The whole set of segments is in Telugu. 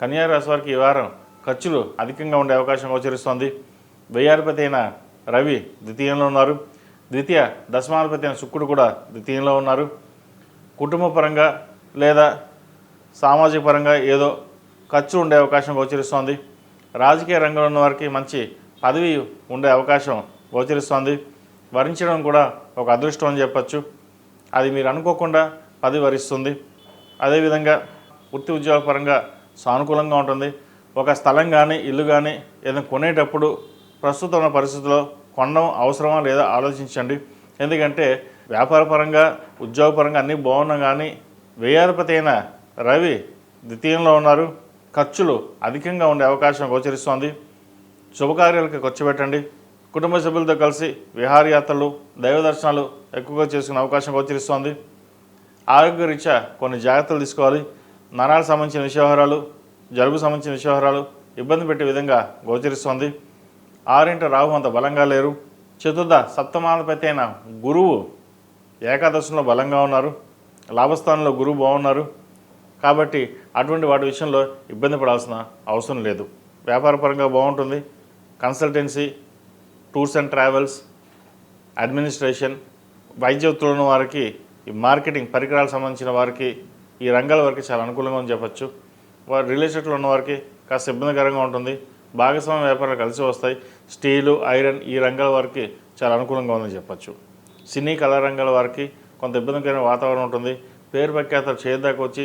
కన్యారాశి వారికి ఈ వారం ఖర్చులు అధికంగా ఉండే అవకాశం గోచరిస్తోంది. వ్యయాధిపతి అయిన రవి ద్వితీయంలో ఉన్నారు. ద్వితీయ దశమాధిపతి అయిన శుక్రుడు కూడా ద్వితీయంలో ఉన్నారు. కుటుంబ పరంగా లేదా సామాజిక పరంగా ఏదో ఖర్చు ఉండే అవకాశం గోచరిస్తోంది. రాజకీయ రంగంలో ఉన్న వారికి మంచి పదవి ఉండే అవకాశం గోచరిస్తోంది. వరించడం కూడా ఒక అదృష్టం అని చెప్పచ్చు. అది మీరు అనుకోకుండా పదవి వరిస్తుంది. అదేవిధంగా వృత్తి ఉద్యోగ పరంగా సానుకూలంగా ఉంటుంది. ఒక స్థలం కానీ ఇల్లు కానీ ఏదైనా కొనేటప్పుడు ప్రస్తుతం ఉన్న పరిస్థితుల్లో కొనడం అవసరమా లేదా ఆలోచించండి. ఎందుకంటే వ్యాపారపరంగా ఉద్యోగపరంగా అన్నీ బాగున్నా కానీ వ్యయాధిపతి అయిన రవి ద్వితీయంలో ఉన్నారు. ఖర్చులు అధికంగా ఉండే అవకాశం గోచరిస్తోంది. శుభకార్యాలకు ఖర్చు పెట్టండి. కుటుంబ సభ్యులతో కలిసి విహారయాత్రలు దైవ దర్శనాలు ఎక్కువగా చేసుకునే అవకాశం గోచరిస్తోంది. ఆరోగ్యరీత్యా కొన్ని జాగ్రత్తలు తీసుకోవాలి. నరాలకు సంబంధించిన విషయవహారాలు జలుబు సంబంధించిన విషవహారాలు ఇబ్బంది పెట్టే విధంగా గోచరిస్తోంది. ఆరింట రాహు అంత బలంగా లేరు. చతుర్థ సప్తమాధిపతి అయిన గురువు ఏకాదశంలో బలంగా ఉన్నారు. లాభస్థానంలో గురువు బాగున్నారు. కాబట్టి అటువంటి వాటి విషయంలో ఇబ్బంది పడాల్సిన అవసరం లేదు. వ్యాపారపరంగా బాగుంటుంది. Consultancy tours and travels administration వైద్య వృత్తులను వారికి ఈ మార్కెటింగ్ పరికరాలకు సంబంధించిన వారికి ఈ రంగాల వారికి చాలా అనుకూలంగా అని చెప్పచ్చు. వారి రిలేషన్లో ఉన్నవారికి ఉన్న వారికి కాస్త ఇబ్బందికరంగా ఉంటుంది. భాగస్వామ్య వ్యాపారాలు కలిసి వస్తాయి. స్టీలు ఐరన్ ఈ రంగాల వారికి చాలా అనుకూలంగా ఉందని చెప్పచ్చు. సినీ కళారంగాల వారికి కొంత ఇబ్బందికరమైన వాతావరణం ఉంటుంది. పేరు ప్రఖ్యాతలు చేదాకా వచ్చి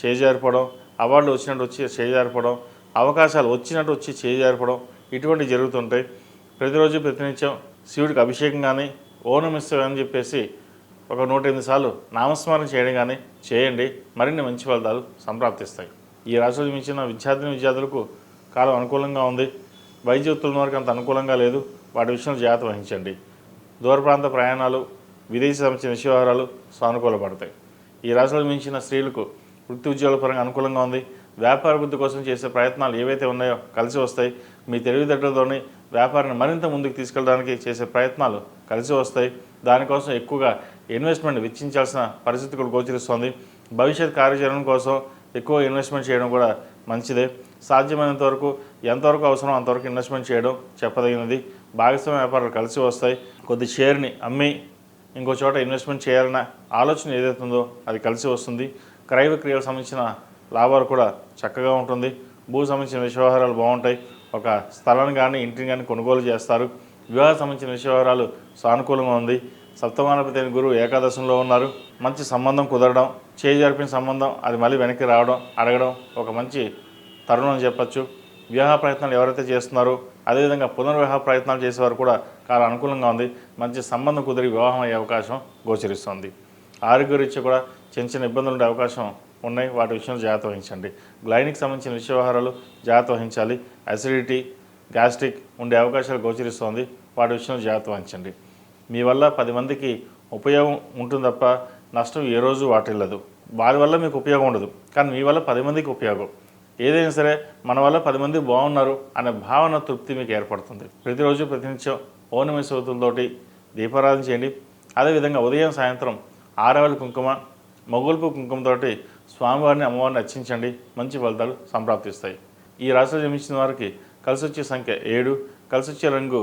చేజారిపోవడం అవార్డులు వచ్చినట్టు వచ్చి చేజారిపోవడం అవకాశాలు వచ్చినట్టు వచ్చి చేజారిపోవడం ఇటువంటివి జరుగుతుంటాయి ప్రతిరోజు ప్రతినిత్యం శివుడికి అభిషేకం కానీ ఓనమిస్తాం అని చెప్పేసి ఒక నూట ఎనిమిది సార్లు నామస్మరణ చేయడం కానీ చేయండి. మరిన్ని మంచి ఫలితాలు సంప్రాప్తిస్తాయి. ఈ రాష్ట్రాలు మించిన విద్యార్థిని విద్యార్థులకు కాలం అనుకూలంగా ఉంది. వైద్య వృత్తుల వరకు అంత అనుకూలంగా లేదు. వాటి విషయంలో జాగ్రత్త వహించండి. దూర ప్రాంత ప్రయాణాలు విదేశీ సంబంధించిన విషయవహారాలు సానుకూలపడతాయి. ఈ రాశులకు మించిన స్త్రీలకు వృత్తి ఉద్యోగాల పరంగా అనుకూలంగా ఉంది. వ్యాపార వృద్ధి కోసం చేసే ప్రయత్నాలు ఏవైతే ఉన్నాయో కలిసి వస్తాయి. మీ తెలివితేటలతోని వ్యాపారాన్ని మరింత ముందుకు తీసుకెళ్ళడానికి చేసే ప్రయత్నాలు కలిసి వస్తాయి. దానికోసం ఎక్కువగా ఇన్వెస్ట్మెంట్ వెచ్చించాల్సిన పరిస్థితి కూడా గోచరిస్తోంది. భవిష్యత్ కార్యాచరణ కోసం ఎక్కువ ఇన్వెస్ట్మెంట్ చేయడం కూడా మంచిదే. సాధ్యమైనంత వరకు ఎంతవరకు అవసరం అంతవరకు ఇన్వెస్ట్మెంట్ చేయడం చెప్పదగినది. భాగస్వామ్య వ్యాపారాలు కలిసి వస్తాయి. కొద్ది షేర్ని అమ్మి ఇంకో చోట ఇన్వెస్ట్మెంట్ చేయాలన్న ఆలోచన ఏదైతుందో అది కలిసి వస్తుంది. క్రయ విక్రయాలకు సంబంధించిన లాభాలు కూడా చక్కగా ఉంటుంది. భూ సంబంధించిన విషయవహారాలు బాగుంటాయి. ఒక స్థలాన్ని కానీ ఇంటిని కానీ కొనుగోలు చేస్తారు. వివాహ సంబంధించిన విషయవహారాలు సానుకూలంగా ఉంది. సప్తమానపతి గురువు ఏకాదశంలో ఉన్నారు. మంచి సంబంధం కుదరడం చేయి జరిపిన సంబంధం అది మళ్ళీ వెనక్కి రావడం అడగడం ఒక మంచి తరుణం అని చెప్పచ్చు. వివాహ ప్రయత్నాలు ఎవరైతే చేస్తున్నారో అదేవిధంగా పునర్వివాహ ప్రయత్నాలు చేసేవారు కూడా చాలా అనుకూలంగా ఉంది. మంచి సంబంధం కుదిరి వివాహం అయ్యే అవకాశం గోచరిస్తుంది. ఆరోగ్యరీత్యా కూడా చిన్న చిన్న ఇబ్బందులు ఉండే అవకాశం ఉన్నాయి. వాటి విషయంలో జాగ్రత్త వహించండి. గ్లైనిక్ సంబంధించిన విషయ వ్యవహారాలు జాగ్రత్త వహించాలి. అసిడిటీ గ్యాస్ట్రిక్ ఉండే అవకాశాలు గోచరిస్తోంది. వాటి విషయంలో జాగ్రత్త వహించండి. మీ వల్ల పది మందికి ఉపయోగం ఉంటుంది తప్ప నష్టం ఏ రోజు వాటిల్లదు వారి వల్ల మీకు ఉపయోగం ఉండదు. కానీ మీ వల్ల పది మందికి ఉపయోగం. ఏదైనా సరే మన వల్ల పది మంది బాగున్నారు అనే భావన తృప్తి మీకు ఏర్పడుతుంది. ప్రతిరోజు ప్రతినిత్యం పౌర్ణమి సౌతులతోటి దీపారాధన చేయండి. అదేవిధంగా ఉదయం సాయంత్రం ఆరవెల కుంకుమ మొగుల్పు కుంకుమతోటి స్వామివారిని అమ్మవారిని అర్చించండి. మంచి ఫలితాలు సంప్రాప్తిస్తాయి. ఈ రాశిలో జన్మించిన వారికి కలిసి వచ్చే సంఖ్య ఏడు కలిసి వచ్చే రంగు